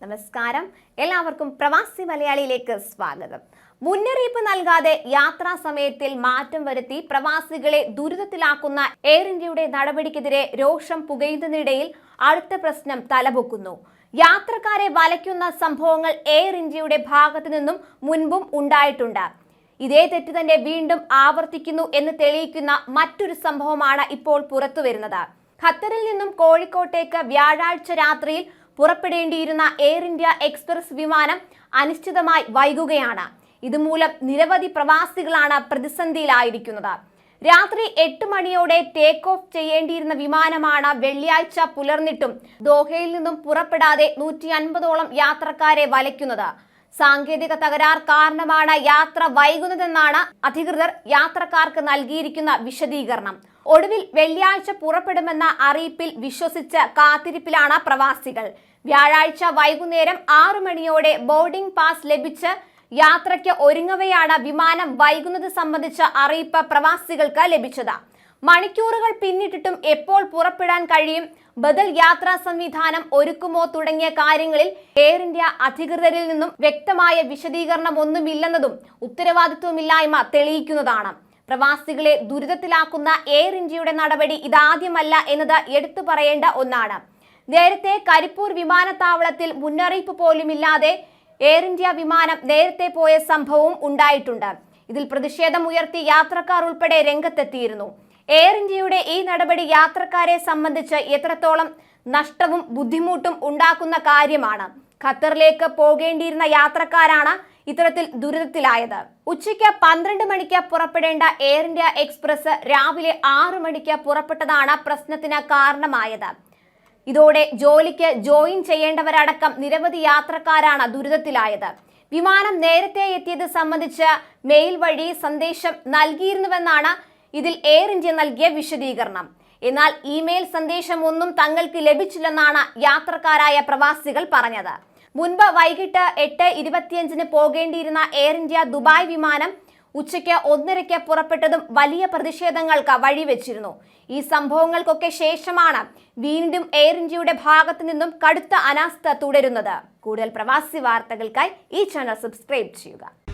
നമസ്കാരം. എല്ലാവർക്കും പ്രവാസി മലയാളിയിലേക്ക് സ്വാഗതം. മുന്നറിയിപ്പ് നൽകാതെ യാത്രാ സമയത്തിൽ മാറ്റം വരുത്തി പ്രവാസികളെ ദുരിതത്തിലാക്കുന്ന എയർ ഇന്ത്യയുടെ നടപടിക്കെതിരെ രോഷം പുകയുന്നതിനിടയിൽ അടുത്ത പ്രശ്നം തലപൊക്കുന്നു. യാത്രക്കാരെ വലയ്ക്കുന്ന സംഭവങ്ങൾ എയർ ഇന്ത്യയുടെ ഭാഗത്തു നിന്നും മുൻപും ഉണ്ടായിട്ടുണ്ട്. ഇതേ തെറ്റ് തന്നെ വീണ്ടും ആവർത്തിക്കുന്നു എന്ന് തെളിയിക്കുന്ന മറ്റൊരു സംഭവമാണ് ഇപ്പോൾ പുറത്തുവരുന്നത്. ഖത്തറിൽ നിന്നും കോഴിക്കോട്ടേക്ക് വ്യാഴാഴ്ച രാത്രിയിൽ പുറപ്പെടേണ്ടിയിരുന്ന എയർ ഇന്ത്യ എക്സ്പ്രസ് വിമാനം അനിശ്ചിതമായി വൈകുകയാണ്. ഇതുമൂലം നിരവധി പ്രവാസികളാണ് പ്രതിസന്ധിയിലായിരിക്കുന്നത്. രാത്രി എട്ട് മണിയോടെ ടേക്ക് ഓഫ് ചെയ്യേണ്ടിയിരുന്ന വിമാനമാണ് വെള്ളിയാഴ്ച പുലർന്നിട്ടും ദോഹയിൽ നിന്നും പുറപ്പെടാതെ നൂറ്റി അൻപതോളം യാത്രക്കാരെ വലയ്ക്കുന്നത്. സാങ്കേതിക തകരാർ കാരണമാണ് യാത്ര വൈകുന്നതെന്നാണ് അധികൃതർ യാത്രക്കാർക്ക് നൽകിയിരിക്കുന്ന വിശദീകരണം. ഒടുവിൽ വെള്ളിയാഴ്ച പുറപ്പെടുമെന്ന അറിയിപ്പിൽ വിശ്വസിച്ച് കാത്തിരിപ്പിലാണ് പ്രവാസികൾ. വ്യാഴാഴ്ച വൈകുന്നേരം ആറു മണിയോടെ ബോർഡിംഗ് പാസ് ലഭിച്ച് യാത്രയ്ക്ക് ഒരുങ്ങവെയാണ് വിമാനം വൈകുന്നത് സംബന്ധിച്ച അറിയിപ്പ് പ്രവാസികൾക്ക് ലഭിച്ചത്. മണിക്കൂറുകൾ പിന്നിട്ടിട്ടും എപ്പോൾ പുറപ്പെടാൻ കഴിയും? ബദൽ യാത്രാ സംവിധാനം ഒരുക്കുമോ തുടങ്ങിയ കാര്യങ്ങളിൽ എയർ ഇന്ത്യ അധികൃതരിൽ നിന്നും വ്യക്തമായ വിശദീകരണം ഒന്നുമില്ലെന്നതും ഉത്തരവാദിത്വമില്ലായ്മ തെളിയിക്കുന്നതാണ്. പ്രവാസികളെ ദുരിതത്തിലാക്കുന്ന എയർ ഇന്ത്യയുടെ നടപടി ഇതാദ്യമല്ല എന്നത് എടുത്തു പറയേണ്ട ഒന്നാണ്. നേരത്തെ കരിപ്പൂർ വിമാനത്താവളത്തിൽ മുന്നറിയിപ്പ് പോലുമില്ലാതെ എയർ ഇന്ത്യ വിമാനം നേരത്തെ പോയ സംഭവവും ഉണ്ടായിട്ടുണ്ട്. ഇതിൽ പ്രതിഷേധം ഉയർത്തി യാത്രക്കാർ ഉൾപ്പെടെ രംഗത്തെത്തിയിരുന്നു. എയർ ഇന്ത്യയുടെ ഈ നടപടി യാത്രക്കാരെ സംബന്ധിച്ച് എത്രത്തോളം നഷ്ടവും ബുദ്ധിമുട്ടും ഉണ്ടാക്കുന്ന കാര്യമാണ്. ഖത്തറിലേക്ക് പോകേണ്ടിയിരുന്ന യാത്രക്കാരാണ് ഇത്തരത്തിൽ ദുരിതത്തിലായത്. ഉച്ചയ്ക്ക് പന്ത്രണ്ട് മണിക്ക് പുറപ്പെടേണ്ട എയർ ഇന്ത്യ എക്സ്പ്രസ് രാവിലെ ആറ് മണിക്ക് പുറപ്പെട്ടതാണ് പ്രശ്നത്തിന് കാരണമായത്. ഇതോടെ ജോലിക്ക് ജോയിൻ ചെയ്യേണ്ടവരടക്കം നിരവധി യാത്രക്കാരാണ് ദുരിതത്തിലായത്. വിമാനം നേരത്തെ എത്തിയത് സംബന്ധിച്ച് മെയിൽ വഴി സന്ദേശം നൽകിയിരുന്നുവെന്നാണ് ഇതിൽ എയർ ഇന്ത്യ നൽകിയ വിശദീകരണം. എന്നാൽ ഇമെയിൽ സന്ദേശം ഒന്നും തങ്ങൾക്ക് ലഭിച്ചില്ലെന്നാണ് യാത്രക്കാരായ പ്രവാസികൾ പറഞ്ഞത്. മുൻപ് വൈകിട്ട് എട്ട് ഇരുപത്തിയഞ്ചിന് പോകേണ്ടിയിരുന്ന എയർ ഇന്ത്യ ദുബായ് വിമാനം ഉച്ചയ്ക്ക് ഒന്നരയ്ക്ക് പുറപ്പെട്ടതും വലിയ പ്രതിഷേധങ്ങൾക്ക് വഴിവെച്ചിരുന്നു. ഈ സംഭവങ്ങൾക്കൊക്കെ ശേഷമാണ് വീണ്ടും എയർ ഇന്ത്യയുടെ ഭാഗത്തു നിന്നും കടുത്ത അനാസ്ഥ തുടരുന്നത്. കൂടുതൽ പ്രവാസി വാർത്തകൾക്കായി ഈ ചാനൽ സബ്സ്ക്രൈബ് ചെയ്യുക.